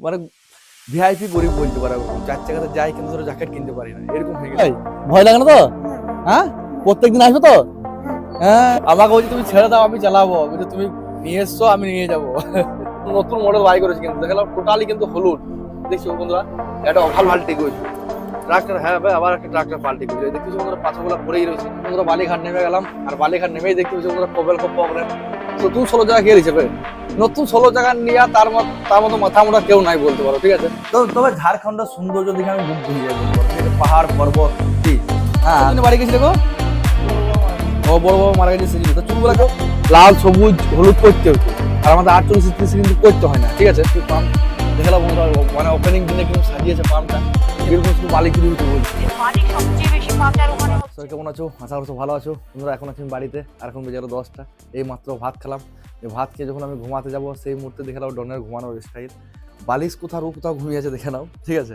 মানে ভিআইপি গরিব বলতে পারো চার চাকাতে যাই কিন্তু ধরো জ্যাকেট কিনতে পারি না এরকম হয়ে গেছে। ভয় লাগে না তো? হ্যাঁ? প্রত্যেকদিন আসবে তো? হ্যাঁ। আমাকে বলছে তুমি ছেড়ে দাও আমি চালাবো। বলছে তুমি নিয়ে এসছো আমি নিয়ে যাব। নতুন মডেল বাই করেছি কিন্তু দেখালাম টোটালি কিন্তু হলুদ। দেখছ বন্ধুরা? একটা অফাল পাল্টে গেছে ট্রাক্টর হ্যাঁ ভাই আবার একটা ট্রাক্টর পাল্টে গেছে দেখতেছো বন্ধুরা পাঁচগুলো পড়েই রয়েছে। বালিঘাট নেমে গেলাম আর বালিঘাট নেমেই দেখতে পাচ্ছি কবেল কপ প্রবলেম নতুন ষোলো জায়গা দিছে ভাই। নতুন ষোলো জায়গা নিয়ে তার তার মতো মাথা মোটা কেউ নাই বলতে পারো ঠিক আছে? তো তবে ঝাড়খণ্ডের সৌন্দর্য দেখে আমি বুক ঘুরিয়ে যাই? পাহাড় পর্বত হ্যাঁ। বাড়ি গেছিলে গো? ও বড় বড় মারা গেছে সিরিজ তো বলে লাল সবুজ হলুদ করতে হতো। আর আমাদের আটচল্লিশ কিন্তু করতে হয় না ঠিক আছে? দেখালাম মানে ওপেনিং দিনে কিন্তু সাজিয়েছে পাম্পটা এরকম শুধু বালি কিনে দিতে বলছি। সবাই কেমন আছো? আশা করছ ভালো আছো। তোমরা এখন আছি বাড়িতে। আর এখন বেজে গেলো দশটা। এই মাত্র ভাত খেলাম। এই ভাত খেয়ে যখন আমি ঘুমাতে যাব সেই মুহূর্তে দেখে নাও ডনের ঘুমানোর স্টাইল বালিশ কোথাও ও কোথাও ঘুমিয়ে আছে দেখে নাও। ঠিক আছে?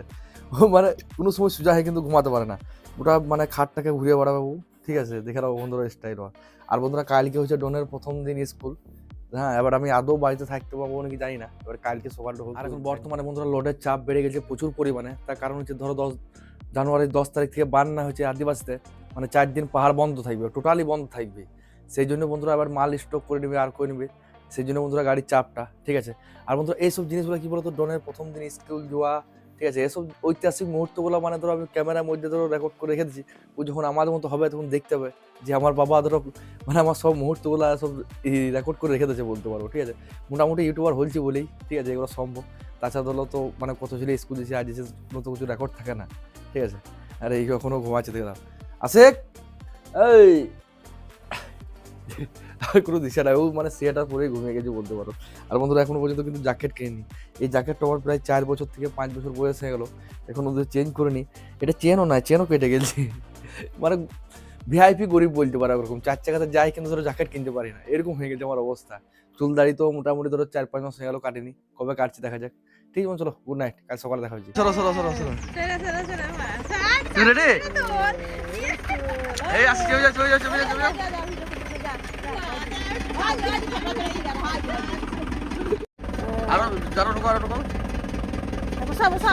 ও মানে কোনো সময় সোজা হয়ে কিন্তু ঘুমাতে পারে না। ওটা মানে খাটটাকে ঘুরিয়ে বেড়াবে ঠিক আছে? দেখে নাও বন্ধুরা স্টাইল আর বন্ধুরা কালকে হচ্ছে ডনের প্রথম দিন স্কুল। হ্যাঁ এবার আমি আদৌ বাড়িতে থাকতে পারব নাকি জানি না। এবার কালকে সকালটা হোক আর এখন বর্তমানে বন্ধুরা লোডের চাপ বেড়ে গেছে প্রচুর পরিমাণে। তার কারণ হচ্ছে ধরো দশ জানুয়ারির দশ তারিখ থেকে বান্না হচ্ছে আদিবাসীতে মানে চার দিন পাহাড় বন্ধ থাকবে টোটালি বন্ধ থাকবে। সেই জন্য বন্ধুরা আবার মাল স্টক করে নেবে আর করে নেবে। সেই জন্য বন্ধুরা গাড়ির চাপটা ঠিক আছে? আর বন্ধুরা এইসব জিনিসগুলো কি বলতো? ড্রোনের প্রথম দিন স্কুল যাওয়া ঠিক আছে? এসব ঐতিহাসিক মুহূর্তগুলো মানে ধরো আমি ক্যামেরার মধ্যে ধরো রেকর্ড করে রেখে দিচ্ছি ও যখন আমাদের মতো হবে তখন দেখতে হবে যে আমার বাবা ধরো মানে আমার সব মুহূর্তগুলো সব রেকর্ড করে রেখে দিয়েছে বলতে পারব ঠিক আছে? মোটামুটি ইউটিউবার হয়েছি বলেই, ঠিক আছে? এগুলো সম্ভব। তাছাড়া ধরো তো মানে কত ছেলে স্কুল দিয়েছে, আজ দিয়েছে কোনো তো কিছু রেকর্ড থাকে না, ঠিক আছে? আর এই কখনো ঘুমাচ্ছে দেখলাম। আশেক! এই! আর কোনো দিশা নাই ও মানে সেটা পরে ঘুমিয়ে গেছে বলতে পারো আর বন্ধুরা এখনও পর্যন্ত কিন্তু জ্যাকেট কিনিনি এই জ্যাকেটটা আমার প্রায় চার বছর থেকে পাঁচ বছর বয়স হয়ে গেলো এখন ওদের চেঞ্জ করিনি এটা চেনও নয় চেনও কেটে গেছে মানে ভিআইপি গরিব বলতে পারো ওরকম চার চাকাতে যাই কিন্তু ধরো জ্যাকেট কিনতে পারি না এরকম হয়ে গেছে আমার অবস্থা চুল দাড়ি তো মোটামুটি ধরো চার পাঁচ মাস হয়ে গেলো কাটেনি কবে কাটছি দেখা যাক ঠিক আছে চলো গুড নাইট কাল সকালে দেখা হচ্ছে সরো সরো সরো সরো তুই রেডি এই আসছি চলে যা চলে যা চলে যা চলে যা আরও ঢুকো ঢুকো। বসা, বসা।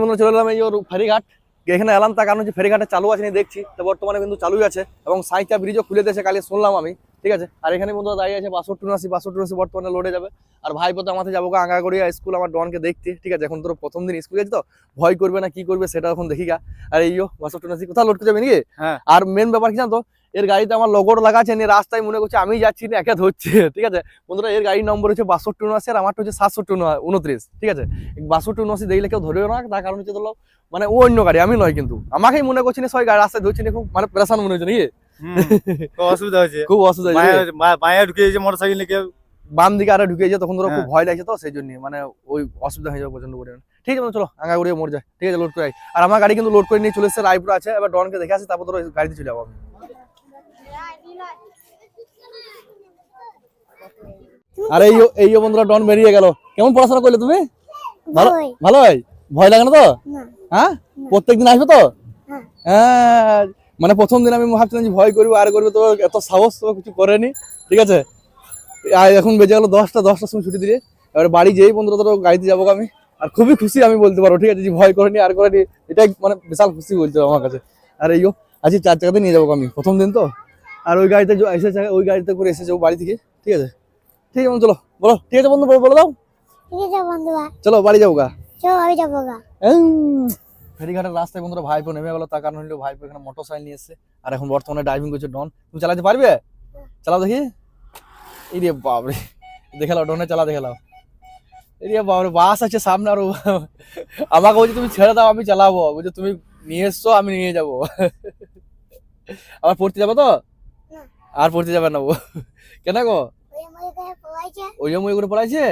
বন্ধুরা চলে এলাম এই ওর ফেরিঘাট। এখানে এলাম তার কারণ হচ্ছে ফেরিঘাটে চালু আছে নি দেখছি। তো বর্তমানে কিন্তু চালুই আছে। এবং সাইকা ব্রিজও খুলে দিয়েছে কালকে শুনলাম আমি। ঠিক আছে? আর এখানে বন্ধুরা দাঁড়িয়ে আছে বাষট্টি উনআশি বাষট্টি উনআশি বর্তমানে লোডে যাবে। আর ভাই পথে আমাদের যাব আঙ্গা করিয়া স্কুল আমার ডনকে দেখতে। ঠিক আছে? এখন তোর প্রথম দিন স্কুল তো? ভয় করবে না কি করবে সেটা এখন দেখি গা। আর এই বাষট্টি উনআশি কোথাও লোড করে যাবে নাকি? হ্যাঁ। আর মেন ব্যাপার কি জানো এর গাড়িতে আমার লগোর লাগা আছে নিয়ে রাস্তায় মনে করছে আমি যাচ্ছি না একা ধরছে। ঠিক আছে? বন্ধুরা এর গাড়ির নম্বর হচ্ছে বাষট্টি উনআশি আর আমারটা হচ্ছে সাতষট্টি উনত্রিশ। ঠিক আছে? বাষট্টি উনআশি দেখলে কেউ ধরেও না? তার কারণ হচ্ছে ধরো মানে ও অন্য গাড়ি আমি নয় কিন্তু। আমাকেই মনে করছি না সবাই গাড়ি রাস্তায় ধরছি না খুব মানে প্রেশান মনে হচ্ছে নাকি? অসুবিধা হয়েছে। খুব অসুবিধা হয়েছে। মায়া- ঢুকে গেছে মোটর সাইকেল নিয়ে বাম দিকে আরে ঢুকে যায় তখন ধরো খুব হ্যাঁ। ভয় লাগছে তো সেই জন্য মানে ওই অসুবিধা হয়ে যাবে প্রচণ্ড পরিমাণে। ঠিক আছে চলো আঙ্গা করিয়ে মর যায়। ঠিক আছে লোড করে আর আমার গাড়ি কিন্তু লোড করে নিয়ে চলে এসেছে রায়পুর আছে। এবার ডনকে দেখে আসি তারপর ধরো গাড়িতে চলে যাব আমি। আর এই এই বন্ধুরা ডন বেরিয়ে গেল। কেমন পড়াশোনা করলে তুমি? ভালো ভালো হয়? ভয় লাগে না তো? হ্যাঁ? প্রত্যেকদিন আসবে তো? হ্যাঁ। মানে প্রথম দিন আমি ভাবছিলাম যে ভয় করব আর করব তো এত সাহস তো কিছু করেনি। ঠিক আছে? আর এখন বেজে গেলো দশটা দশটার সময় ছুটি দিয়ে। এবার বাড়ি যেই বন্ধুরা ধরো গাড়িতে যাব আমি। আর খুবই খুশি আমি বলতে পারব ঠিক আছে? যে ভয় করেনি আর করেনি এটাই মানে বিশাল খুশি বলছে আমার কাছে। আর এইও আজকে চার চাকাতে নিয়ে যাব আমি প্রথম দিন তো। আর ওই গাড়িতে যে এসেছে ওই গাড়িতে করে এসে যাব বাড়ি থেকে ঠিক আছে? ঠিক আছে চলো বলো ঠিক আছে বন্ধু বলো দাও। চলো বাড়ি যাব গা। চলো আমি যাব গা। ফেরিঘাটের রাস্তায় বন্ধুরা ভাইপো নেমে গেলো তার কারণ হলো ভাইপো এখানে মোটর সাইকেল নিয়ে এসছে। আর এখন বর্তমানে ড্রাইভিং করছে ডন। তুমি চালাতে পারবে? চালাও দেখি। এই রে বাপরে দেখে লাও ডনে চালা দেখে লাও এই রে বাপরে বাস আছে সামনে আরও। আমাকে বলছে তুমি ছেড়ে দাও আমি চালাবো। বলছে তুমি নিয়ে এসছো আমি নিয়ে যাব। আবার পড়তে যাবে তো? আর পড়তে যাবে না ও। কেন গো? ওই জন্য করে পড়াইছে।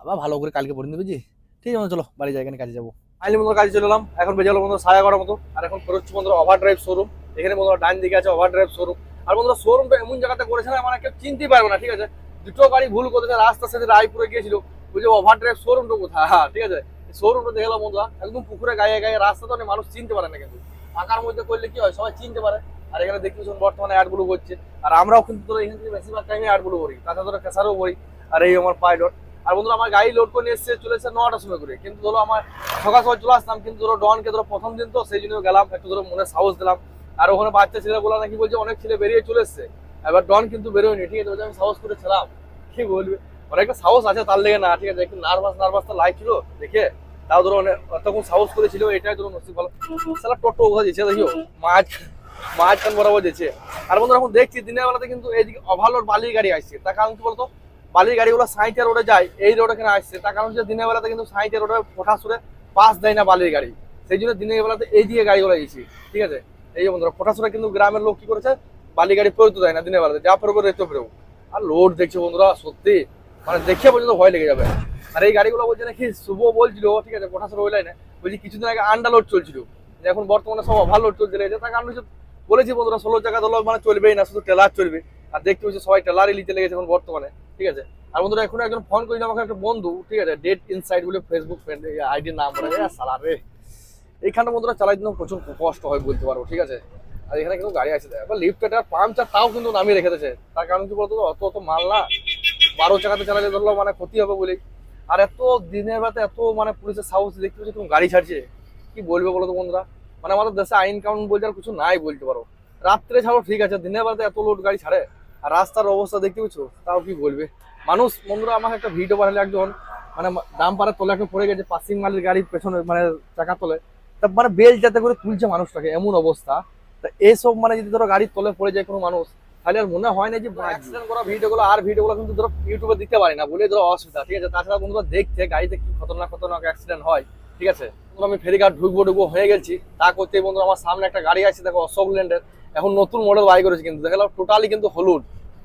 আবার ভালো করে কালকে পড়ে নেবে জি ঠিক আছে চলো বাড়ি যাই এখানে কাজে যাব। আইলি বন্ধু কাজে চলে এলাম। এখন বেজে গেলো বন্ধু সাড়ে এগারোটার মতো। আর এখন বেরোচ্ছি বন্ধুরা ওভার ড্রাইভ শোরুম এখানে বন্ধুরা ডান দিকে আছে ওভার ড্রাইভ শোরুম আর বন্ধুরা শোরুমটা এমন জায়গাতে করেছে না মানে কেউ চিনতেই পারবে না, ঠিক আছে? দুটো গাড়ি ভুল করেছে রাস্তার সাথে রায়পুরে গিয়েছিল। বুঝে ওভার ড্রাইভ শোরুমটা কোথায়? হ্যাঁ ঠিক আছে? শোরুমটা দেখে এলাম বন্ধুরা, একদম পুকুরে গায়ে গায়ে, রাস্তা তো অনেক মানুষ চিনতে পারে না কিন্তু। ফাঁকার মধ্যে করলে কি হয়? সবাই চিনতে পারে। আর এখানে দেখতে পাচ্ছেন বর্তমানে অ্যাডগুলো করছে। আর আমরাও কিন্তু এখান থেকে বেশিরভাগ টাইমে অ্যাডগুলো করি। তাছাড়া ধরো কেসারও করি। আর এই আমার পাইলট আর বন্ধুরা, আমার গাড়ি লোড করে এসছে, চলে এসেছে নটার সময় করে। কিন্তু ধরো আমার সকাল সকাল চলে আসতাম কিন্তু ধরো ডনকে ধরো প্রথম দিন তো, সেই জন্য গেলাম, একটু ধরো মনে সাহস দিলাম। আর ওখানে বাচ্চা ছেলেগুলো নাকি বলছে অনেক ছেলে বেরিয়ে চলে এসছে? এবার ডন কিন্তু বেরোয়নি, ঠিক আছে? আমি সাহস করে ছিলাম। কি বলবে? অনেকটা সাহস আছে তার লেগে না, ঠিক আছে? একটু নার্ভাস নার্ভাস তো লাগছিল, দেখে তাও ধরো অনেক তখন সাহস করেছিল, এটাই ধরো নসিব ভালো। সালা টোটো ওখানে যেছে দেখিও মাছ কান বরাবর যেছে আর বন্ধুরা, এখন দেখছি, দিনের বেলাতে কিন্তু এইদিকে ওভারলোড বালির গাড়ি আসছে। তার কারণ কি বলতো? বালির গাড়িগুলো সাইটের রোডে যায়, এই রোডে কেন আসছে। তার কারণ হচ্ছে দিনের বেলাতে কিন্তু সাইটের রোডে ফোটা সুরে পাস দেয় না বালির গাড়ি। সেই জন্য দিনের বেলাতে এই দিকে গাড়িগুলো এসেছি। ঠিক আছে? এই যে বন্ধুরা ফোটা কিন্তু গ্রামের লোক কি করেছে? বালি গাড়ি পড়তে দেয় না দিনের বেলাতে। যা ফেরবো রেতো ফেরবো আর লোড দেখছে বন্ধুরা, সত্যি। মানে দেখে পর্যন্ত ভয় লেগে যাবে। আর এই গাড়িগুলো বলছে নাকি শুভ বলছিল, ঠিক আছে কোঠা ওই লাইনে বলছি কিছুদিন আগে আন্ডার লোড চলছিল। এখন বর্তমানে সব ভালো লোড চলছে। তার কারণ হচ্ছে বলেছি বন্ধুরা, ষোলো জায়গা দল মানে চলবেই না, শুধু টেলার চলবে। আর দেখতে হচ্ছে সবাই টেলারই নিতে লেগেছে এখন বর্তমানে, ঠিক আছে? আর বন্ধুরা, এখন একজন ফোন করেছিল আমাকে একটা বন্ধু, ঠিক আছে ডেট ইনসাইড বলে ফেসবুক ফ্রেন্ড আইডির নাম বলে সালা এইখানে বন্ধুরা চালাই জন্য প্রচুর কষ্ট হয় বলতে পারব, ঠিক আছে? আর এখানে কিন্তু গাড়ি আছে এবার লিফট পাম্পচার তাও কিন্তু নামিয়ে রেখে দিয়েছে তার কারণ কি বলতো, অত অত মাল না, বারো চাকাতে চালালে ধরলো মানে ক্ষতি হবে বলেই। আর এত দিনের বেলাতে এত মানে পুলিশের সাহস, দেখতে পাচ্ছি তুমি গাড়ি ছাড়ছে। কি বলবে বলো তো বন্ধুরা? মানে আমাদের দেশে আইন কানুন বলতে আর কিছু নাই বলতে পারো। রাত্রে ছাড়ো, ঠিক আছে, দিনের বেলাতে এত লোড গাড়ি ছাড়ে। আর রাস্তার অবস্থা দেখতে পাচ্ছ? তাও কি বলবে? মানুষ বন্ধুরা আমাকে একটা ভিডিও বানালে একজন মানে দাম পাড়ার তলে একটা পড়ে গেছে পাসিং মালের গাড়ির পেছনে মানে চাকার তলে। তা মানে বেল যাতে করে তুলছে মানুষটাকে এমন অবস্থা। তা এইসব মানে যদি ধরো গাড়ির তলে পড়ে যায় কোনো মানুষ তাহলে আর মনে হয় না যে অ্যাক্সিডেন্ট করা ভিডিওগুলো আর ভিডিওগুলো কিন্তু ধরো ইউটিউবে দিতে পারি না বলে ধরো অসুবিধা ঠিক আছে? তাছাড়া বন্ধুরা দেখছে গাড়িতে কি খতরনাক খতরনাক অ্যাক্সিডেন্ট হয় ঠিক আছে? আমি ফেরিঘাট ঢুকবো ঢুকবো হয়ে গেছি। তা করতে বন্ধু আমার সামনে একটা গাড়ি আছে দেখো অশোক ল্যান্ডের। এখন নতুন মডেল বাই করেছে কিন্তু। দেখালাম টোটালি কিন্তু হলুদ।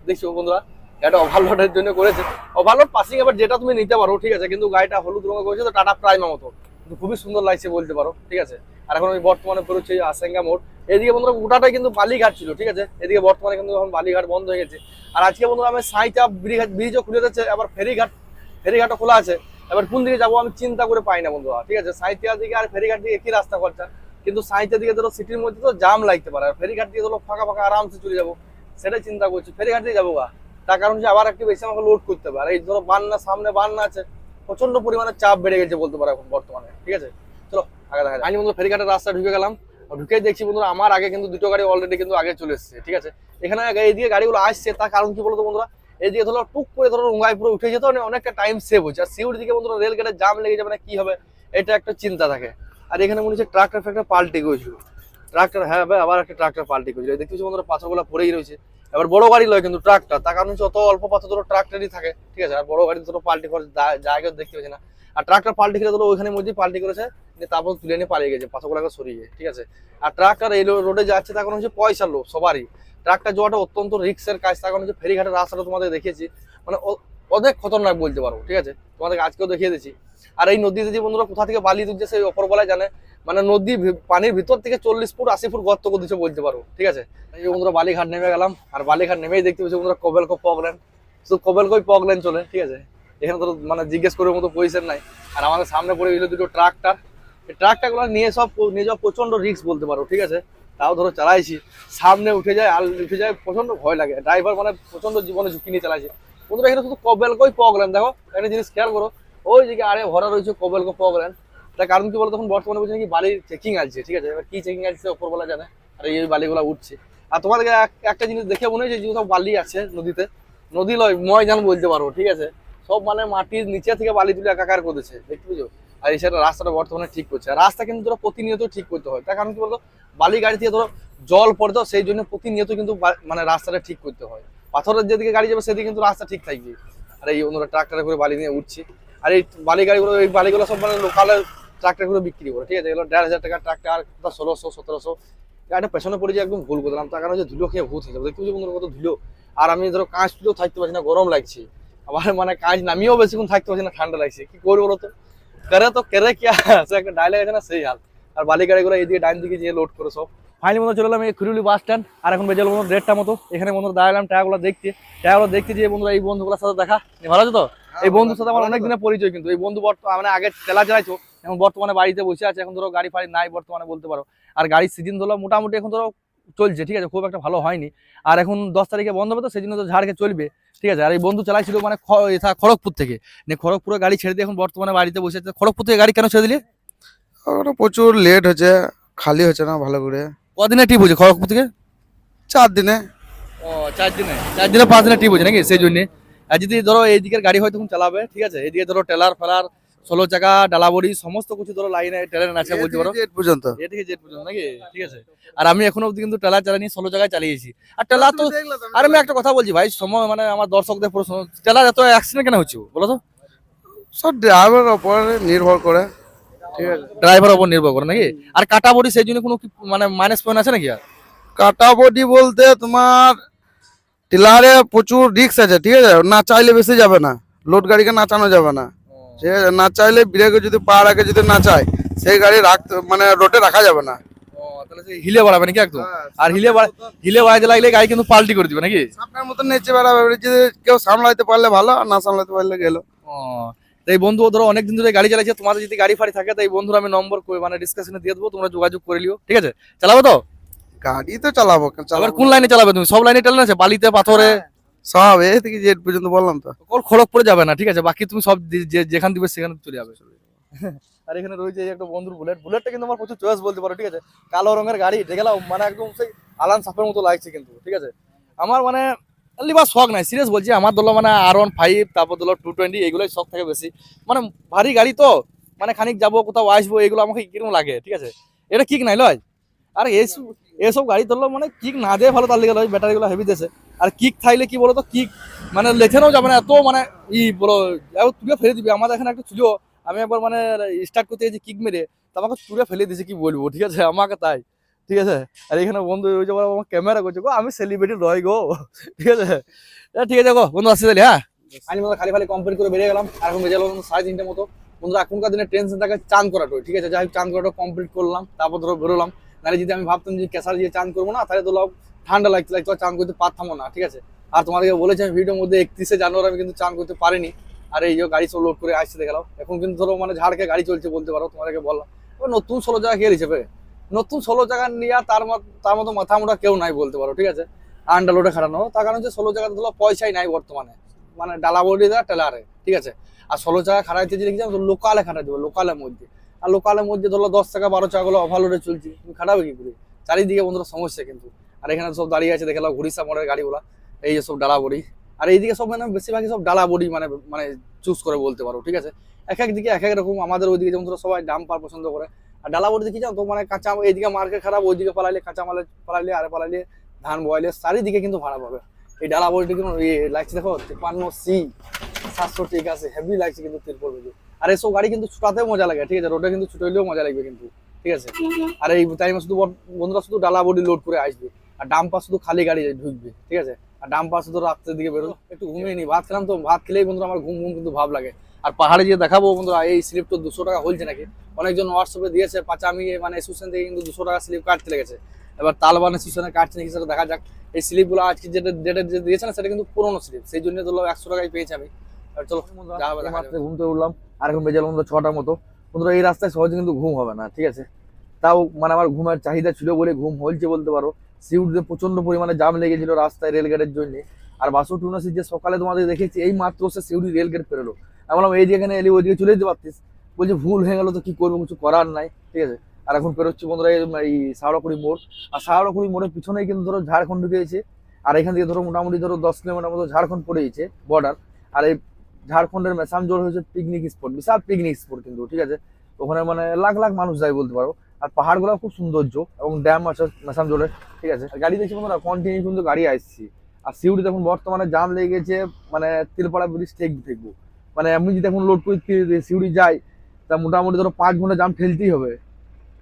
দেখছ বন্ধুরা? এটা ওভারলোডের জন্য করেছে। ওভারলোড পাসিং এবার যেটা তুমি নিতে পারো, ঠিক আছে? কিন্তু গাড়িটা হলুদ রঙে করেছে তো টাটা প্রাইমা মতো। কিন্তু খুবই সুন্দর লাগছে বলতে পারো, ঠিক আছে? আর এখন আমি বর্তমানে বেরোচ্ছি আসাঙ্গা মোড় এদিকে বন্ধুরা গোটাটাই কিন্তু বালিঘাট ছিল, ঠিক আছে? এদিকে বর্তমানে কিন্তু এখন বালিঘাট বন্ধ হয়ে গেছে। আর আজকে বন্ধুরা, আমি সাইটা ব্রিজ ব্রিজও খুলে দিচ্ছে আবার ফেরিঘাট ফেরিঘাটও খোলা আছে। এবার কোন দিকে যাব আমি চিন্তা করে পাই না বন্ধুরা, ঠিক আছে? সাইতিয়ার দিকে আর ফেরিঘাট দিকে একই রাস্তা খরচা। কিন্তু সাইটের দিকে ধরো সিটির মধ্যে তো জাম লাগতে পারে। ফেরিঘাট দিয়ে ধরো ফাঁকা ফাঁকা আরামসে চলে যাব, সেটাই চিন্তা করছি। ফেরিঘাট দিয়ে যাব গা। তার কারণ হচ্ছে আবার একটু বেশি আমাকে লোড করতে পারে এই ধরো বান্না, সামনে বান্না আছে প্রচণ্ড পরিমাণে চাপ বেড়ে গেছে বলতে পারো এখন বর্তমানে। ঠিক আছে? চলো, আগে দেখা। আমি বন্ধু ফেরিঘাটের রাস্তা ঢুকে গেলাম। ঢুকে দেখছি বন্ধুরা, আমার আগে কিন্তু দুটো গাড়ি অলরেডি কিন্তু আগে চলে এসেছে। ঠিক আছে? এখানে এইদিকে গাড়িগুলো আসছে, তার কারণ কি বলতো বন্ধুরা? এইদিকে ধরো টুক করে ধরো রুঙ্গাই পুরো উঠে যেত মানে অনেকটা টাইম সেভ হচ্ছে আর সিউর দিকে বন্ধুরা রেল গেটে জাম লেগে যাবে না কি হবে, এটা একটা চিন্তা থাকে। আর এখানে মনে হচ্ছে ট্রাক্টর ফ্যাক্টর পাল্টে গেছিল ট্রাক্টর হ্যাঁ ভাই, আবার একটা ট্রাক্টর পাল্টে গেছিল দেখতে পাচ্ছি বন্ধুরা, পাথরগুলো পড়েই রয়েছে। এবার বড় গাড়ি লয় কিন্তু ট্রাক্টর। তার কারণ হচ্ছে অত অল্প পাথর ধরো ট্রাক্টরই থাকে, ঠিক আছে? আর বড় গাড়ি ধরো পাল্টি করে জায়গা দেখতে পাচ্ছি না। আর ট্রাক্টর পাল্টি খেলে ধরো ওইখানে মধ্যেই পাল্টি করেছে তারপর তুলে নিয়ে পালিয়ে গেছে পাথরগুলোকে সরিয়ে, ঠিক আছে? আর ট্রাক্টর এই রোডে যাচ্ছে, তার কারণ হচ্ছে পয়সার লোক সবারই। ট্রাক্টর যাওয়াটা অত্যন্ত রিক্সের কাজ, তার কারণ হচ্ছে ফেরিঘাটের রাস্তাটা তোমাদের দেখিয়েছি। মানে অনেক খতরনাক বলতে পারো, ঠিক আছে? তোমাদেরকে আজকেও দেখিয়ে দিচ্ছি আর এই নদীতে যে বন্ধুরা কোথা থেকে বালি তুলছে সেই অপরবেলায় জানে। মানে নদী পানির ভিতর থেকে চল্লিশ ফুট, আশি ফুট গর্ত করে দিচ্ছে বলতে পারো, ঠিক আছে? এই বন্ধুরা বালিঘাট নেমে গেলাম, আর বালিঘাট নেমেই দেখতে পাচ্ছি বন্ধুরা কবেলকো পগলেন শুধু কবেলকোই পগলেন চলে, ঠিক আছে? এখানে তো মানে জিজ্ঞেস করার মতো পজিশন নাই। আর আমাদের সামনে পড়ে গেছিল দুটো ট্রাক্টর। এই ট্রাক্টরগুলো নিয়ে সব নিয়ে যাওয়া প্রচণ্ড রিস্ক বলতে পারো, ঠিক আছে? তাও ধরো চালাইছি। সামনে উঠে যায়, আর উঠে যায় প্রচণ্ড ভয় লাগে। ড্রাইভার মানে প্রচণ্ড জীবনে ঝুঁকি নিয়ে চালাইছে। বন্ধুরা এখানে শুধু কবেলকোই পগলেন দেখো? একটা জিনিস খেয়াল করো ওই দিকে আরে ভরা রয়েছে কবেলকো প্রবলেম তার কারণ কি বলো তখন বর্তমানে বলছে নাকি বালির চেকিং আছে ঠিক আছে? এবার কি চেকিং আছে ওপরবেলা জানে। আর এই বালিগুলো উঠছে। আর তোমাদেরকে একটা জিনিস দেখে মনে হচ্ছে যে সব বালি আছে নদীতে, নদী লয় ময়দান বলতে পারব ঠিক আছে? সব মানে মাটির নিচে থেকে বালি তুলে একাকার করেছে দেখতে বুঝো আর সাইডে রাস্তাটা বর্তমানে ঠিক করছে। আর রাস্তা কিন্তু ধরো প্রতিনিয়ত ঠিক করতে হয়। তার কারণ কি বলতো, বালি গাড়ি থেকে ধরো জল পড়তো, সেই জন্য প্রতিনিয়ত কিন্তু মানে রাস্তাটা ঠিক করতে হয়। পাথরের যেদিকে গাড়ি যাবে, সেদিকে কিন্তু রাস্তা ঠিক থাকবে। আর এই অন্যরা ট্রাক্টরে করে বালি নিয়ে উঠছে। আর এই বালি গাড়িগুলো, এই বালিগুলো সব মানে লোকালে ট্রাক্টর করে বিক্রি করে, ঠিক আছে? এগুলো দেড় হাজার টাকার ট্রাক্টর ষোলোশো, সতেরোশো। গাড়িটা পেছনে পড়ে যে একদম ভুল করলাম তার কারণ হচ্ছে ধুলো খেয়ে ভূত হয়ে যাবে। দেখতে বন্ধুরা কত ধুলো? আর আমি ধরো কাঁচ তুলেও থাকতে পারছি না, গরম লাগছে। আবার মানে কাজ নামিয়েও বেশিক্ষণ থাকতে পারছি না, ঠান্ডা লাগছে। কি করব তো? করে তো, কেরে কি সে একটা ডায়লগ আছে না? সেই হাল। আর বালি গাড়িগুলো এইদিকে ডাইন দিকে যেয়ে লোড করে সব। ফাইনালি মতো চলে এলাম এই খুরুলি বাস স্ট্যান্ড আর এখন বেজে বন্ধু দেড়টা মতো। এখানে বন্ধু দাঁড়ালাম টায়াগুলো দেখতে। টায়াগুলো দেখতে যে বন্ধুরা এই বন্ধুগুলোর সাথে দেখা। ভালো আছে তো? এই বন্ধুর সাথে আমার অনেক দিনের পরিচয় কিন্তু। এই বন্ধু বর্তমানে মানে আগে তেলা চালাইছো এখন বর্তমানে বাড়িতে বসে আছে এখন ধরো গাড়ি ফাড়ি নাই বর্তমানে বলতে পারো। আর গাড়ির সিজন ধরো মোটামুটি এখন ধরো চলছে ঠিক আছে খুব একটা ভালো হয়নি। আর এখন দশ তারিখে বন্ধ হবে তো সেই জন্য তো ঝাড়কে চলবে ঠিক আছে। আর এই বন্ধু চালাইছিল মানে খড়গপুর থেকে। খড়গপুরে গাড়ি ছেড়ে দিয়ে এখন বর্তমানে বাড়িতে বসে আছে। খড়গপুর থেকে গাড়ি কেন ছেড়ে দিলি? ওটা প্রচুর লেট হচ্ছে খালি হচ্ছে না ভালো করে। কদিনে টিপ হচ্ছে খড়গপুর থেকে? চার দিনে। ও চার দিনে। চার দিনে পাঁচ দিনে টিপ হচ্ছে নাকি? সেই জন্য। আর যদি ধরো এই দিকের গাড়ি হয় তখন চালাবে ঠিক আছে? এদিকে ধরো টেলার ফেলার ষোলো চাকা ডালাবড়ি সমস্ত কিছু ধরো লাইনে ট্রেন আছে বলতে পারো। জেট পর্যন্ত। এ থেকে জেট পর্যন্ত নাকি? ঠিক আছে। আর আমি এখনও অব্দি কিন্তু টেলার চালানি ষোলো জায়গায় চালিয়েছি। আর টেলার তো আর আমি একটা কথা বলছি ভাই সময় মানে আমার দর্শকদের প্রশ্ন টেলার এত অ্যাক্সিডেন্ট কেন হচ্ছে? বলো তো। সব ড্রাইভারের উপর নির্ভর করে ঠিক আছে? ড্রাইভার ওপর নির্ভর করে নাকি? আর কাটা বডি সেই জন্য কোনো মানে মাইনাস পয়েন্ট আছে নাকি আর? কাটা বডি বলতে তোমার টিলারে প্রচুর রিক্স আছে ঠিক আছে? না চাইলে বেশি যাবে না। লোড গাড়িকে নাচানো যাবে না। ঠিক আছে? না চাইলে ব্রেকে যদি পা রাখে যদি না চায় সেই গাড়ি রাখতে মানে রোডে রাখা যাবে না। হিলে বাড়াবে নাকি একদম? আর হিলে হিলে বাড়াইতে লাগলে গাড়ি কিন্তু পাল্টি করে দিবে নাকি? আপনার মতন নেচে বেড়াবে। যদি কেউ সামলাইতে পারলে ভালো আর না সামলাইতে পারলে গেলো। ও, তো এই বন্ধু ধরো অনেকদিন ধরে গাড়ি তোমাদের যদি গাড়ি ফাড়ি থাকে তো এই বন্ধুর আমি নম্বর মানে ডিসকাশনে দিয়ে দেবো তোমরা যোগাযোগ করে লিও ঠিক আছে? চালাবো তো? গাড়ি তো চালাবো আবার কোন লাইনে চালাবে তুমি? সব লাইনে চালানো আছে বালিতে পাথরে? সব এ থেকে জেট পর্যন্ত বললাম তো। কল খড়গপুরে যাবে না ঠিক আছে? বাকি তুমি সব যেখান দিবে সেখানে চলে যাবে। আর এখানে রয়েছে এই একটা বন্ধুর বুলেট। বুলেটটা কিন্তু আমার প্রচুর চয়েস বলতে পারো ঠিক আছে? কালো রঙের গাড়ি দেখে নাও, মানে একদম সেই আলান সাফের মতো লাগছে কিন্তু ঠিক আছে? আমার মানে লিবার শখ নাই। সিরিয়াস বলছি আমার দল মানে আর ওয়ান ফাইভ তারপর দল টু টোয়েন্টি এগুলোই শখ থাকে বেশি। মানে ভারী গাড়ি তো মানে খানিক যাব কোথাও আসব এগুলো আমাকে কীরকম লাগে ঠিক আছে? এটা কিক নাই লয়? আর এইসব এসব গাড়ি ধরলো মানে কিক না দিয়ে ভালো তার লেগে ব্যাটারিগুলো হেভি দেশে আর কিক থাইলে কি বলতো কিক মানে লেখানো যাবে না, এত মানে ই বলো তুলে ফেলে দিবি। আমাদের এখানে একটা ছিল আমি একবার মানে স্টার্ট করতে গেছি কিক মেরে, তো আমাকে তুলে ফেলে দিয়েছে, কি বলব, ঠিক আছে? আমাকে তাই, ঠিক আছে? আর এখানে বন্ধু ওই যে আমার ক্যামেরা করছে, গো, আমি সেলিব্রিটি রয় গো, ঠিক আছে? ঠিক আছে, গো, বন্ধু, আসছে তাহলে হ্যাঁ? আমি খালি খালি কমপ্লিট করে বেরিয়ে গেলাম, আর এখন বেজে গেলাম সাড়ে তিনটে মতো। বন্ধুরা, এখনকার দিনে টেনশন থাকে, চান করাটা ঠিক আছে? যাই হোক, চান করাটা কমপ্লিট করলাম, তারপর ধরো বেরোলাম। নাহলে যদি আমি ভাবতাম যে কেসার দিয়ে চান করব না, তাহলে তো লাভ ঠান্ডা লাগতে লাগতো চান করতে পারতামও না, ঠিক আছে? আর তোমাদেরকে বলেছি আমি ভিডিওর মধ্যে একত্রিশে জানুয়ারি আমি কিন্তু চান করতে পারিনি। আর এই যে গাড়ি সব লোড করে আসছে গেলাম এখন কিন্তু ধরো মানে ঝাড়কে গাড়ি চলছে বলতে পারো, তোমাদেরকে বললাম। এবার নতুন ষোলো জায়গা খেয়ে হিসেবে? নতুন ষোলো জায়গা নিয়ে তার তার মতো মাথা মোটা কেউ নাই বলতে পারো, ঠিক আছে? আন্ডার লোডে খাটানো। তার কারণ হচ্ছে ষোলো জায়গাতে ধরো পয়সাই নাই বর্তমানে। মানে ডালা বডি দেওয়া, টেলারে, ঠিক আছে? আর ষোলো জায়গা খাটাইতে যদি দেখি লোকালে খাটাই দেবো, লোকালের মধ্যে। আর লোকালের মধ্যে ধরো দশ টাকা বারো টাকাগুলো ওভারলোডে চলছে। তুমি খাটাবে কি করে? চারিদিকে বন্ধুরা সমস্যা কিন্তু। আর এখানে সব দাঁড়িয়ে আছে দেখলাম ঘুরিসা মোড়ের গাড়িগুলা এই যে সব ডালা বডি। আর এইদিকে সব মানে বেশিরভাগই সব ডালা বডি মানে মানে চুজ করে বলতে পারো, ঠিক আছে? এক এক দিকে, এক এক রকম আমাদের ওইদিকে যেমন ধরো সবাই ডাম্পার পছন্দ করে। আর ডালা বডি দেখি যাও তো মানে কাঁচা, এইদিকে মার্কেট খারাপ, ওইদিকে পালাইলে কাঁচা মালে পালাইলে, আর পালাইলে ধান বয়ালে চারিদিকে কিন্তু ভাড়া পাবে। এই ডালা বডিটি কিন্তু লাগছে দেখো, তিপ্পান্ন সি সাতশো ঠিক আছে হেভি লাগছে কিন্তু তিরপল বেজে আর এইসব গাড়ি কিন্তু ছুটাতেও মজা লাগে ঠিক আছে? রোডে কিন্তু ছুটাইলেও মজা লাগবে কিন্তু ঠিক আছে? আর এই টাইমে শুধু বন্ধুরা শুধু ডালা বডি লোড করে আসবে আর ডাম্পার শুধু খালি গাড়ি ঢুকবে ঠিক আছে? আর ডাম্পার শুধু রাত্রের দিকে বেরোলো একটু ঘুমিয়ে নি ভাত খেলাম তো ভাত খেলেই বন্ধুরা আমার ঘুম ঘুম কিন্তু ভাব লাগে। আর পাহাড়ে গিয়ে দেখাবো বন্ধুরা এই স্লিপ তো দুশো টাকা হলছে নাকি? অনেকজন হোয়াটসঅ্যাপে দিয়েছে পাঁচামি মানে স্টেশন থেকে কিন্তু দুশো টাকা স্লিপ কাটতে লেগেছে। এবার তালবান স্টেশনে কাটছে নাকি সেটা দেখা যাক। এই স্লিপগুলো আজকে যেটা ডেটে যে দিয়েছে না সেটা কিন্তু পুরোনো স্লিপ সেই জন্য ধরো একশো টাকায় পেয়েছি আমি। আর চলো যা ঘুমতে উঠলাম। আর এখন বেজে বন্ধুরা ছটার মতো। বন্ধুরা, এই রাস্তায় সহজে কিন্তু ঘুম হবে না, ঠিক আছে? তাও মানে আমার ঘুমের চাহিদা ছিল বলে ঘুম হলছে বলতে পারো। সিউটে প্রচণ্ড পরিমাণে জাম লেগেছিল রাস্তায় রেলগেটের জন্য। আর বাসু টুনাসি যে সকালে তোমাদের দেখেছি, এই মাত্র সে সিউড়ি রেলগেট পেরোলো। আমি বললাম, এই যেখানে এলি ওইদিকে চলে যেতে পারতিস? বলছে, ভুল হয়ে গেলো তো, কি করব? কিছু করার নাই। ঠিক আছে? আর এখন পেরোচ্ছি বন্ধুরা, এই এই মোড়। আর শাওড়াকুড়ি মোড়ের পিছনেই কিন্তু ধরো ঝাড়খণ্ড ঢুকেছে আর এখান থেকে ধরো মোটামুটি ধরো দশ কিলোমিটার মতো ঝাড়খণ্ড পড়েছে বর্ডার আর এই ঝাড়খণ্ডের মেসামজোর হয়েছে পিকনিক স্পট বিশাল পিকনিক স্পট কিন্তু, ঠিক আছে? ওখানে মানে লাখ লাখ মানুষ যায় বলতে পারো। আর পাহাড়গুলো খুব সৌন্দর্য এবং ড্যাম আছে মেসামজোরে ঠিক আছে? গাড়ি দেখছি বন্ধুরা কন্টিনিউ কিন্তু গাড়ি আসছি। আর সিউড়ি দেখুন, বর্তমানে জাম লেগে গেছে মানে তিলপাড়া ব্রিজ ঠেকবো ঠেকবো মানে আমি যদি এখন লোড করে সিউড়ি যাই, তা মোটামুটি ধরো পাঁচ ঘণ্টা জাম ফেলতেই হবে।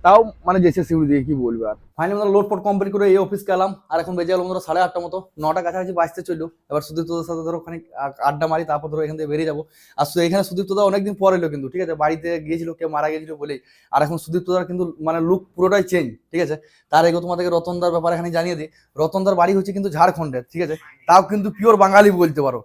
তাও মানে যেছে সিউড়ি দিয়ে কি বলবে আর। ফাইনালি আমরা লোড কমপ্লিট করে এই অফিস গেলাম, আর এখন বেজে গেল ধরো সাড়ে আটটা মতো। নটা কাছাকাছি বাঁচতে চলল। এবার সুদীপ্তদের সাথে ধরো খানিক আড্ডা মারি, তারপর ধরো এখান থেকে বেরিয়ে যাব। আর এখানে সুদীপ্তদা অনেকদিন পর এলো কিন্তু, ঠিক আছে? বাড়িতে গিয়েছিল, কেউ মারা গেছিল বলেই। আর এখন সুদীপ্তদার কিন্তু মানে লুক পুরোটাই চেঞ্জ ঠিক আছে? তার এগো তোমাদেরকে রতনদার ব্যাপারে এখানে জানিয়ে দিই। রতনদার বাড়ি হচ্ছে কিন্তু ঝাড়খণ্ডের, ঠিক আছে? তাও কিন্তু পিওর বাঙালি বলতে পারো।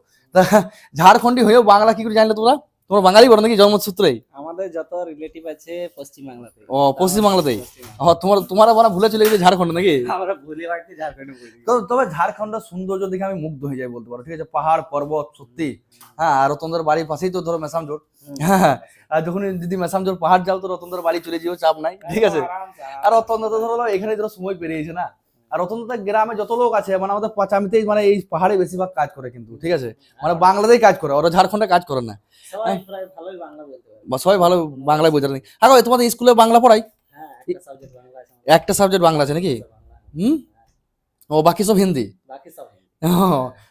ঝাড়খণ্ডী হয়েও বাংলা কি করে জানলে তোমরা? তোমরা বাঙালি বলো নাকি জন্মসূত্রেই? আমাদের যত রিলেটিভ আছে পশ্চিম বাংলাতে ও পশ্চিমবাংলাতেই? ও তোমার তোমার আবার ভুলে চলে গেছে ঝাড়খণ্ড নাকি? আমরা ভুলে বাড়িতে ঝাড়খণ্ডে বলি তো তবে ঝাড়খণ্ডের সৌন্দর্য দেখে আমি মুগ্ধ হয়ে যাই বলতে পারো ঠিক আছে? পাহাড় পর্বত সত্যি। হ্যাঁ আর রতনদের বাড়ির পাশেই তো ধরো মেসামজোর হ্যাঁ আর যখন যদি মেসামজোর পাহাড় যাও তো রতনদের বাড়ি চলে যেও চাপ নাই ঠিক আছে? আর রতনদা তো ধরো এখানে ধরো সময় পেরিয়েছে না? আর রতনদা গ্রামে যত লোক আছে মানে আমাদের পাঁচামিতেই মানে এই পাহাড়ে বেশিরভাগ কাজ করে কিন্তু ঠিক আছে? মানে বাংলাতেই কাজ করে ওরা ঝাড়খণ্ডে কাজ করে না। সবাই সবাই ভালো বাংলায় বোঝার নেই আগে তোমাদের স্কুলে বাংলা পড়াই হ্যাঁ একটা সাবজেক্ট বাংলা আছে নাকি। হুম? ও বাকি সব হিন্দি?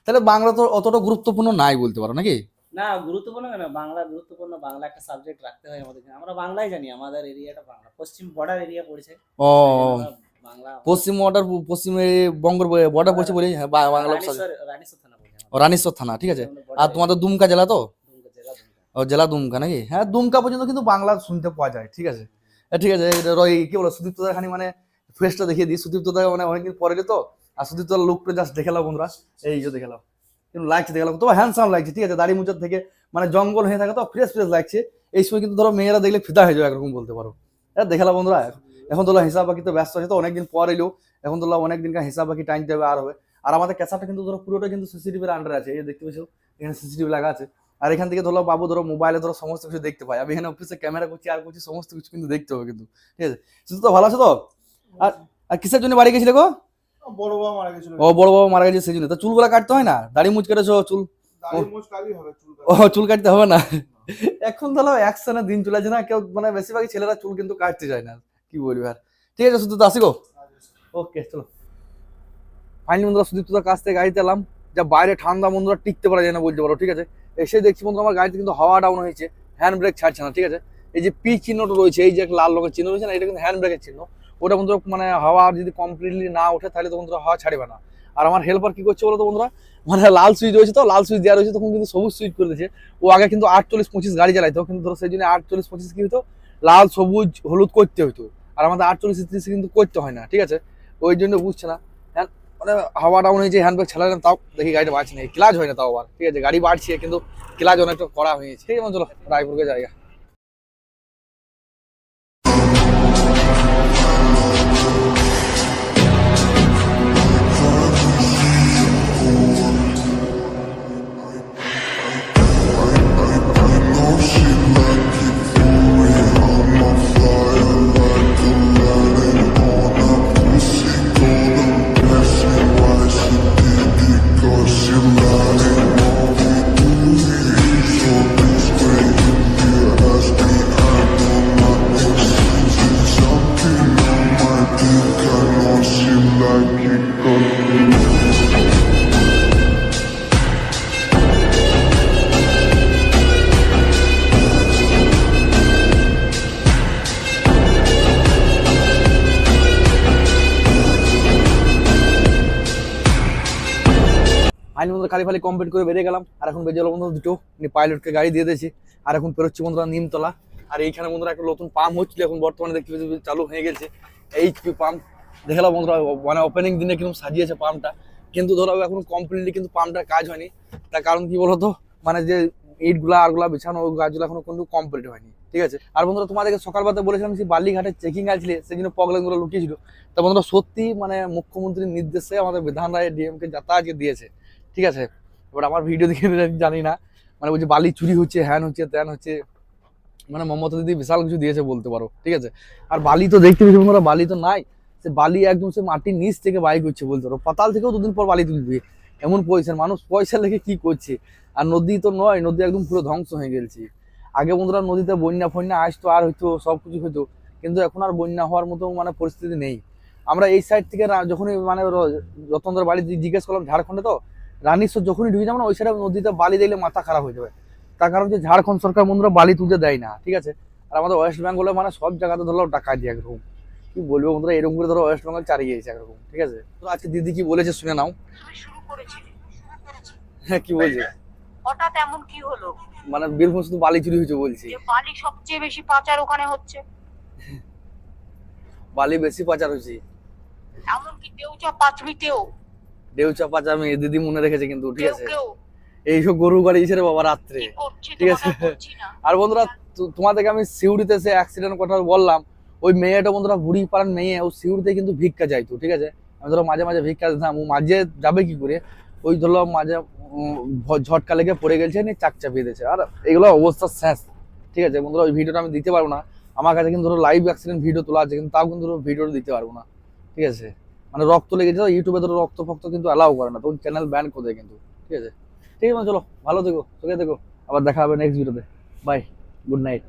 তাহলে বাংলা তো অতটা গুরুত্বপূর্ণ নাই বলতে পারো নাকি? না গুরুত্বপূর্ণ কেন? বাংলা গুরুত্বপূর্ণ বাংলা একটা সাবজেক্ট রাখতে হয় আমাদের আমরা বাংলাই জানি আমাদের এরিয়াটা বাংলা পশ্চিম বর্ডার এরিয়া পড়েছে। ও। পশ্চিম বর্ডার পশ্চিম বঙ্গের বর্ডার পড়ছে বলি হ্যাঁ, বাংলা রানীশ্বর থানা ঠিক আছে। আর তোমাদের দুমকা জেলা তো? জেলা, দুমকা। ও জেলা দুমকা নাকি? হ্যাঁ দুমকা পর্যন্ত কিন্তু বাংলা শুনতে পাওয়া যায় ঠিক আছে। ঠিক আছে রয় কি বলো সুদীপ্তদার খানি মানে ফেসটা দেখিয়ে দিই। সুদীপ্তদা মানে অনেকদিন পরে তো আর সুদীপ্তদার লুকটা জাস্ট দেখে নাও বন্ধুরা। এই যে দেখে কিন্তু লাগছে দেখে তো হ্যান্ডসাম লাগছে ঠিক আছে দাড়ি মুচার থেকে মানে জঙ্গল হয়ে থাকে তো ফ্রেশ ফ্রেশ লাগছে। এই সময় কিন্তু ধরো মেয়েরা দেখলে ফিদা হয়ে যাবে একরকম বলতে পারো। এটা দেখে বন্ধুরা। এখন তোলা হিসাব বাকি তো ব্যস্ত আছে তো অনেকদিন পর এলো। এখন তোলা অনেকদিন হিসাব বাকি টাইমতে হবে আর হবে। আর আমাদের ক্যাসারটা কিন্তু ধরো পুরোটা কিন্তু সিসিটিভির আন্ডারে আছে এই দেখতে পেয়েছ এখানে সিসিটিভি লাগা আছে। আর এখান থেকে ধরো বাবু ধরো মোবাইলে ধরো সমস্ত কিছু দেখতে পাই আমি এখানে অফিসে ক্যামেরা করছি আর করছি সমস্ত কিছু কিন্তু দেখতে হবে কিন্তু। ঠিক আছে? শুধু তো ভালো আছে তো? আর আর কিসের জন্য বাড়ি গেছিলে গো? বড় বাবা মারা গেছিল। ও বড় বাবা মারা গেছে সেই জন্য। তা চুলগুলো কাটতে হয় না? দাড়ি মুচ কেটেছো চুল? ও চুল কাটতে হবে না? এখন ধরো একসাথে দিন চলে আছে না কেউ মানে বেশিরভাগই ছেলেরা চুল কিন্তু কাটতে যায় না। কি বলবি আর? ঠিক আছে শুধু তো আসি গো। ওকে চলো। ফাইনালি বন্ধুরা সুদীপ তোদের কাছ থেকে গাড়িতে এলাম। যা বাইরে ঠান্ডা বন্ধুরা টিকতে পারা যায় না বলতে পারো ঠিক আছে? এসে দেখছি বন্ধু আমার গাড়িতে কিন্তু হাওয়া ডাউন হয়েছে হ্যান্ড ব্রেক ছাড়ছে না ঠিক আছে? এই যে পি চিহ্নটা রয়েছে এই যে লাল রঙের চিহ্ন রয়েছে না এটা কিন্তু হ্যান্ড ব্রেকের চিহ্ন। ওটা বন্ধুরা মানে হাওয়া যদি কমপ্লিটলি না ওঠে তাহলে তো বন্ধুরা হাওয়া ছাড়বে না। আর আমার হেল্পার কি করছে বলো তো বন্ধুরা? মানে লাল সুইচ রয়েছে তো লাল সুইচ দেওয়া রয়েছে তখন কিন্তু সবুজ সুইচ করে দিয়েছে। ও আগে কিন্তু আটচল্লিশ পঁচিশ গাড়ি চালাইতো কিন্তু ধরো সেই জন্য আটচল্লিশ পঁচিশ কি হতো লাল সবুজ হলুদ করতে হতো আর আমাদের আটচল্লিশ ত্রিশ কিন্তু করতে হয় না, ঠিক আছে? ওই জন্য বুঝছে না। হ্যাঁ মানে হাওয়া ডাউন হয়েছে হ্যান্ড ব্রেক ছাড়ালাম তাও দেখি গাড়িটা বাড়ছে না। ক্লাচ হয় না তাও আবার, ঠিক আছে? গাড়ি বাড়ছে, কিন্তু ক্লাচ অনেকটা করা হয়েছে। ঠিক আছে চলো রায়পুরকে জায়গা। খালি খালি কমপ্লিট করে বেরিয়ে গেলাম। আর এখন বেজে গেলো বন্ধুরা দুটো। পাইলটকে গাড়ি দিয়ে দিয়েছি। আর এখন পেরোচ্ছি বন্ধুরা নিমতলা। আর এইখানে বন্ধুরা একটা নতুন পাম্প হচ্ছিল। এখন বর্তমানে দেখতে চালু হয়ে গেছে। এইচপি পাম্প দেখলাম বন্ধুরা মানে ওপেনিং দিনে কীরকম সাজিয়েছে পাম্পটা কিন্তু ধরো এখন কমপ্লিটলি কিন্তু পাম্পটার কাজ হয়নি। তার কারণ কি বলতো? মানে যে ইটগুলা, আরগুলা বিছানো, গাছগুলো এখনও কিন্তু কমপ্লিট হয়নি। ঠিক আছে? আর বন্ধুরা তোমাদেরকে সকালবেলা বলেছিলাম যে বালিঘাটে চেকিং আসলে সেই জন্য পগলাগুলো লুকিয়েছিল। তা বন্ধুরা সত্যি মানে মুখ্যমন্ত্রীর নির্দেশে আমাদের বিধান রায় ডিএমকে যাতায়াত দিয়েছে। ঠিক আছে? এবার আমার ভিডিও দেখে জানি না। মানে বলছে বালি চুরি হচ্ছে, হ্যান হচ্ছে, ত্যান হচ্ছে মানে মমতা দিদি বিশাল কিছু দিয়েছে বলতে পারো, ঠিক আছে? আর বালি তো দেখতে পেয়েছি বন্ধুরা, বালি তো নাই। সে বালি একদম সে মাটির নিচ থেকে বাইক হচ্ছে বলতে পারো। পাতাল থেকেও দুদিন পর বালি তুলবে। এমন পয়সা মানুষ, পয়সা লেগে কি করছে? আর নদী তো নয়, নদী একদম পুরো ধ্বংস হয়ে গেছে। আগে বন্ধুরা নদীতে বন্যা ফন্যা আসতো আর হইতো সব কিছু হইতো কিন্তু এখন আর বন্যা হওয়ার মতো মানে পরিস্থিতি নেই। আমরা এই সাইড থেকে যখনই মানে রতনদের বাড়ি জিজ্ঞেস করলাম ঝাড়খণ্ডে তো রানীশ্বর যখনই ঢুকে যাব না ওই সাইডে নদীতে বালি দেখলে মাথা খারাপ হয়ে যাবে। তার কারণ যে ঝাড়খণ্ড সরকার বন্ধুরা বালি তুলতে দেয় না ঠিক আছে? আর আমাদের ওয়েস্ট বেঙ্গলে মানে সব জায়গাতে ধরো টাকা দিয়ে একরকম। কি বলব বন্ধুরা এরকম করে ধরো ওয়েস্ট বেঙ্গল চারিয়ে গেছে একরকম ঠিক আছে? তো আজকে দিদি কি বলেছে শুনে নাও। শুরু করেছিলে হ্যাঁ কি বলছে? হঠাৎ এমন কি হলো? মানে বীরভূম শুধু বালি চুরি হয়েছে বলছি। বালি সবচেয়ে বেশি পাচার ওখানে হচ্ছে। বালি বেশি পাচার হয়েছে। এমনকি দেউচা পাঁচমিতেও দেউচা পাচার আমি দিদি মনে রেখেছে কিন্তু ঠিক আছে। এইসব গরু গাড়ি ছেড়ে বাবা রাত্রে ঠিক আছে। আর বন্ধুরা তোমাদেরকে আমি সিউড়িতে সে অ্যাক্সিডেন্ট কথা বললাম ওই মেয়েটা বন্ধুরা বুড়ি পাড়ার মেয়ে ও সিউড়িতে কিন্তু ভিক্ষা যাইতো ঠিক আছে? আমি ধরো মাঝে মাঝে ভিক্ষা দিতাম ও মাঝে যাবে কি করে? ওই ধরো মাঝে ঝটকা লেগে পড়ে গেছে নিয়ে চাক চাপিয়ে দিয়েছে। আর এগুলো অবস্থা শেষ ঠিক আছে? বন্ধুরা ওই ভিডিওটা আমি দিতে পারব না। আমার কাছে কিন্তু ধরো লাইভ অ্যাক্সিডেন্ট ভিডিও তোলা আছে কিন্তু তাও কিন্তু ভিডিওটা দিতে পারব না ঠিক আছে? মানে রক্ত লেগে যেত, ইউটিউবে ধরো রক্ত ফক্ত কিন্তু অ্যালাউ করে না, তখন চ্যানেল ব্যান করে দেয় কিন্তু, ঠিক আছে? ঠিক আছে চলো, ভালো থেকো চোখে দেখো আবার দেখা হবে নেক্সট ভিডিওতে বাই গুড নাইট